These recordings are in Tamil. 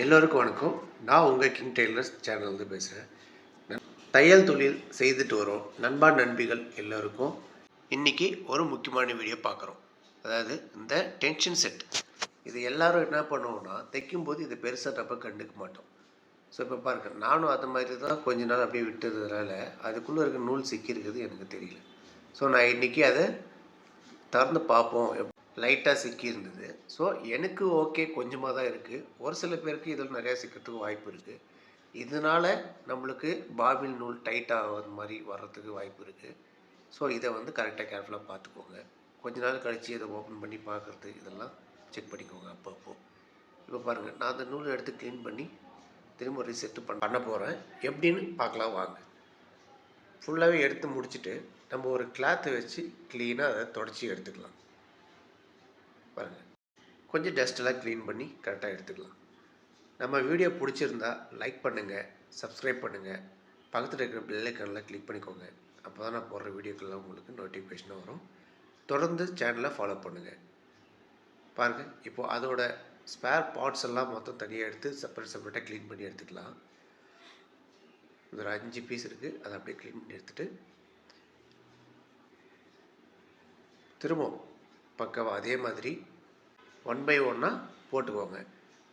எல்லோருக்கும் வணக்கம். நான் உங்கள் கிங் டெய்லர்ஸ் சேனல்லேருந்து பேசுகிறேன் தையல் தொழில் செய்துட்டு வரோம். நண்பா நண்பிகள் எல்லோருக்கும். இன்றைக்கி ஒரு முக்கியமான வீடியோ பார்க்குறோம். அதாவது இந்த டென்ஷன் செட் இது எல்லோரும் என்ன பண்ணுவோம்னா தைக்கும்போது இதை பெருசாக நம்ம கண்டுக்க மாட்டோம். ஸோ இப்போ பாருங்க நானும் அது மாதிரி தான் கொஞ்ச நாள் அப்படியே விட்டதுனால அதுக்குள்ளே இருக்க நூல் சிக்கியிருக்குது எனக்கு தெரியல. ஸோ நான் இன்றைக்கி அதை திறந்து பார்ப்போம். லைட்டாக சிக்கி இருந்தது ஸோ எனக்கு ஓகே கொஞ்சமாக தான் இருக்குது ஒரு சில பேருக்கு இதில் நிறையா சிக்கிறதுக்கு வாய்ப்பு இருக்குது இதனால் நம்மளுக்கு பாபில் நூல் டைட் ஆகாத மாதிரி வர்றதுக்கு வாய்ப்பு இருக்குது ஸோ இதை வந்து கரெக்டாக கேர்ஃபுல்லாக பார்த்துக்கோங்க. கொஞ்ச நாள் கழித்து இதை ஓப்பன் பண்ணி பார்க்குறது இதெல்லாம் செக் பண்ணிக்கோங்க அப்பப்போ. இப்போ பாருங்கள் நான் அந்த நூலை எடுத்து க்ளீன் பண்ணி திரும்ப ரீசெட்டு பண்ண பண்ண போகிறேன் எப்படின்னு பார்க்கலாம் வாங்க. ஃபுல்லாகவே எடுத்து முடிச்சுட்டு நம்ம ஒரு கிளாத்தை வச்சு க்ளீனாக அதை தொடச்சி எடுத்துக்கலாம். பாருங்கள் கொஞ்சம் டஸ்ட்டெல்லாம் க்ளீன் பண்ணி கரெக்டாக எடுத்துக்கலாம். நம்ம வீடியோ பிடிச்சிருந்தா லைக் பண்ணுங்கள் சப்ஸ்கிரைப் பண்ணுங்கள் பக்கத்தில் இருக்கிற பெல்லைக்கனில் கிளிக் பண்ணிக்கோங்க. அப்போ தான் நான் போடுற வீடியோக்கெல்லாம் உங்களுக்கு நோட்டிஃபிகேஷனாக வரும். தொடர்ந்து சேனலை ஃபாலோ பண்ணுங்கள் பாருங்கள் இப்போது அதோட ஸ்பேர் பார்ட்ஸ் எல்லாம் மொத்தம் தனியாக எடுத்து செப்பரேட் செப்பரேட்டாக க்ளீன் பண்ணி எடுத்துக்கலாம். இது ஒரு அஞ்சு பீஸ் இருக்குது அதை அப்படியே க்ளீன் பண்ணி எடுத்துகிட்டு திரும்பவும் பக்காவாக அதே மாதிரி ஒன் பை ஒன்னாக போட்டுக்கோங்க.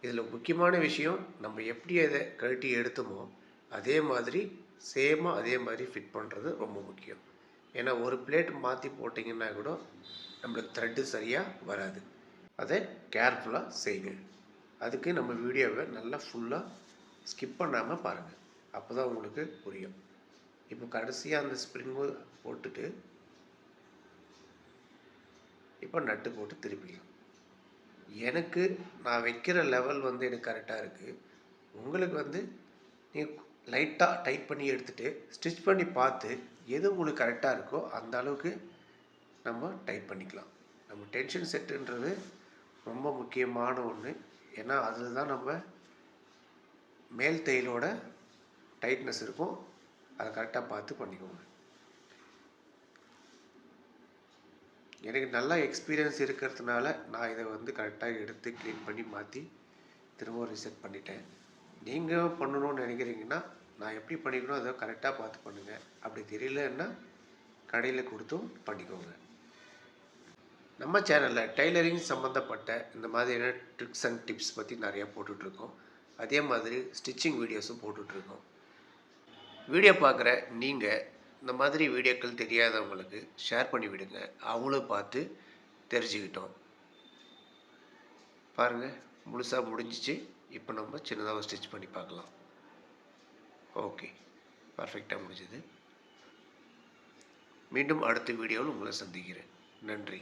இதில் முக்கியமான விஷயம் நம்ம எப்படி அதை கழட்டி எடுத்தோமோ அதே மாதிரி சேமாக அதே மாதிரி ஃபிட் பண்ணுறது ரொம்ப முக்கியம். ஏன்னா ஒரு பிளேட் மாற்றி போட்டிங்கன்னா கூட நம்மளுக்கு த்ரெட்டு சரியாக வராது. அதை கேர்ஃபுல்லாக செய்யுங்க. அதுக்கு நம்ம வீடியோவை நல்லா ஃபுல்லாக ஸ்கிப் பண்ணாமல் பாருங்கள் அப்போ தான் உங்களுக்கு புரியும். இப்போ கடைசியாக அந்த ஸ்ப்ரிங்கு போட்டுட்டு இப்போ நட்டு போட்டு திருப்பிக்கலாம் எனக்கு நான் வைக்கிற லெவல் வந்து எனக்கு கரெக்டாக இருக்குது உங்களுக்கு வந்து நீ லைட்டாக டைட் பண்ணி எடுத்துகிட்டு ஸ்டிச் பண்ணி பார்த்து எது உங்களுக்கு கரெக்டாக இருக்கோ அந்த அளவுக்கு நம்ம டைட் பண்ணிக்கலாம். நம்ம டென்ஷன் செட்டுன்றது ரொம்ப முக்கியமான ஒன்று ஏன்னா அதில் தான் நம்ம மேல் தையலோட டைட்னஸ் இருக்கும். அதை கரெக்டாக பார்த்து பண்ணிக்கோங்க. எனக்கு நல்லா எக்ஸ்பீரியன்ஸ் இருக்கிறதுனால நான் இதை வந்து கரெக்டாக எடுத்து க்ளீன் பண்ணி மாற்றி திரும்ப ரிசெட் பண்ணிட்டேன். நீங்கள் பண்ணணும்னு நினைக்கிறீங்கன்னா நான் எப்படி பண்ணிக்கணும் அதை கரெக்டாக பார்த்து பண்ணுங்கள் அப்படி தெரியலன்னா கடையில் கொடுத்தும் பண்ணிக்கோங்க. நம்ம சேனலில் டெய்லரிங் சம்மந்தப்பட்ட இந்த மாதிரியான ட்ரிக்ஸ் அண்ட் டிப்ஸ் பற்றி நிறையா போட்டுட்ருக்கோம். அதே மாதிரி ஸ்டிச்சிங் வீடியோஸும் போட்டுட்ருக்கோம். வீடியோ பார்க்குற நீங்கள் இந்த மாதிரி வீடியோக்கள் தெரியாதவங்களுக்கு ஷேர் பண்ணி விடுங்க. அவங்களும் பார்த்து தெரிஞ்சுக்கிட்டோம். பாருங்கள் முழுசாக முடிஞ்சிச்சு. இப்போ நம்ம சின்னதாக ஸ்டிச் பண்ணி பார்க்கலாம். ஓகே பர்ஃபெக்டாக முடிஞ்சது. மீண்டும் அடுத்த வீடியோவில் உங்களை சந்திக்கிறேன். நன்றி.